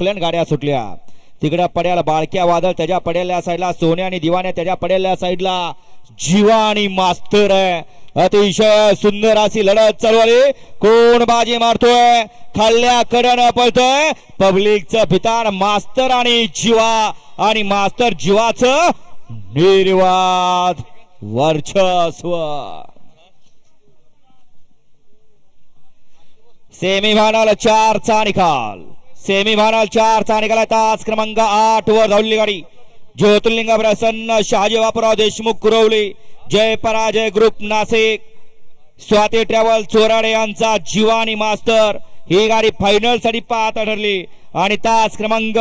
कल्याण गाड्या सुटल्या. तिकडे पड्याला बाळक्या वादळ त्याच्या पडेल्या साईडला सोन्या आणि दिवाने त्याच्या पडेल्या साईडला जीवा आणि मास्तर आहे. अतिशय सुंदर अशी लढत चालू कोण बाजी मारतोय? खाल्ल्या कडन पळतोय. पब्लिकचं भिताड मास्तर आणि जीवा आणि मास्तर जीवाच निर्वाद वर्चस्व. सेमीफायनल चारचा निकाल. सेमीफायनल चारचा निकाल तास क्रमांक आठ वर धावली गाडी. ज्योतिर्लिंग प्रसन्न शहाजी बापूराव देशमुख कुरवली जय पराजय ग्रुप नाशिक. स्वाती ट्रॅव्हल चोराडे यांचा जीवानी मास्तर. ही गाडी फायनलसाठी पाहत ठरली. आणि तास क्रमांक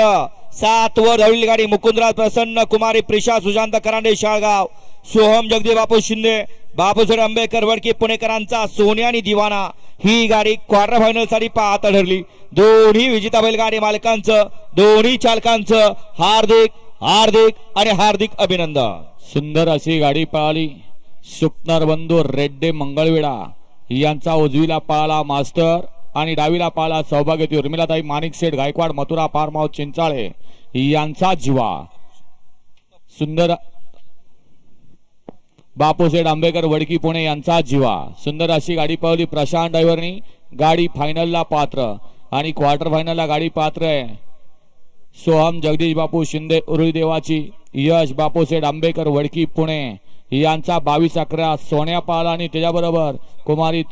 सात वर धावलेली गाडी मुकुंदराज प्रसन्न कुमारी प्रिशा सुशांत करांडे शाळगाव. सोहम जगदी बापू शिंदे बापूसोड आंबेकर वडके पुणेकरांचा सोन्यानी दिवाना. ही गाडी क्वार्टर फायनलसाठी पाहत ठरली. दोन्ही विजेता बैलगाडी मालकांचं दोन्ही चालकांचं हार्दिक हार्दिक आणि हार्दिक अभिनंदन. सुंदर अशी गाडी पळाली. सुपनर बंधू रेड्डे मंगळवेडा. यांचा उजवीला पळाला मास्टर आणि डावीला पळाला सौभाग्यती. उर्मिलाताई माणिक शेठ गायकवाड मथुरा पारमाव चिंचाळे. यांचा जीवा. सुंदर बापूसेठ आंबेकर वडकी पुणे यांचा जीवा. सुंदर अशी गाडी पावली प्रशांत ड्रायव्हरनी. गाडी फायनलला पात्र. आणि क्वार्टर फायनलला गाडी पात्र आहे. सोहम जगदीश बापू शिंदे उरुळी देवाची. यश बापूसेठ आंबेकर वडकी पुणे. यांचा बावीस अकरा सोन्या पाल आणि त्याच्याबरोबर कुमारी